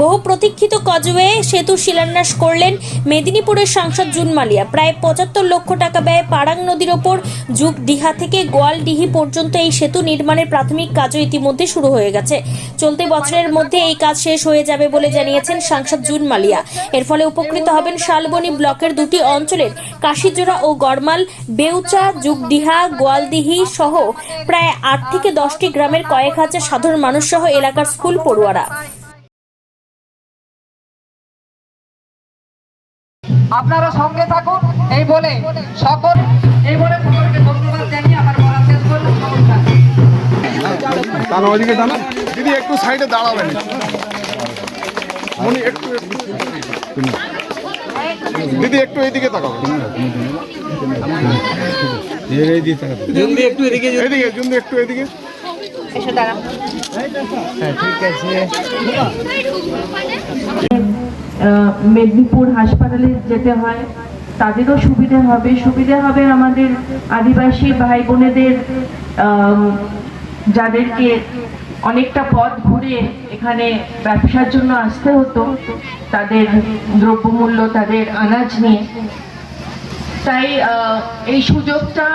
বহু প্রতীক্ষিত কজওয়ে সেতু শিলান্যাস করলেন মেদিনীপুরের সাংসদ জুন মালিয়া। প্রায় পঁচাত্তর লক্ষ টাকা ব্যয়ে পারাং নদীর ওপর যুগ দিহা থেকে গোয়ালডিহি পর্যন্ত এই সেতু নির্মাণের প্রাথমিক কাজও ইতিমধ্যে শুরু হয়ে গেছে। চলতি বছরের মধ্যে এই কাজ শেষ হয়ে যাবে বলে জানিয়েছেন সাংসদ জুন মালিয়া। এর ফলে উপকৃত হবেন শালবনি ব্লকের দুটি অঞ্চলের কাশিজোড়া ও গড়মাল, বেউচা যুগডিহা গোয়ালদিহি সহ প্রায় আট থেকে দশটি গ্রামের কয়েক হাজার সাধারণ মানুষ সহ এলাকার স্কুল পড়ুয়ারা। আপনারা সঙ্গে থাকুন। এই বলে সকল এই বলে সকলকে ধন্যবাদ জানিয়ে আমার বলা শেষ করলাম। টানো ওইদিকে টানো দিদি একটু সাইডে দাঁড়াবেন। মনি একটু দিদি একটু এইদিকে তাকাবেন। এদিকে জুন্দি একটু এদিকে আহ, মেদিনীপুর হাসপাতালে যেতে হয়, তাদেরও সুবিধে হবে। সুবিধে হবে আমাদের আদিবাসী ভাই বোনেদের যাদেরকে অনেকটা পথ ঘুরে এখানে ব্যবসার জন্য আসতে হতো, তাদের দ্রব্যমূল্য, তাদের আনাজ নিয়ে। তাই এই সুযোগটা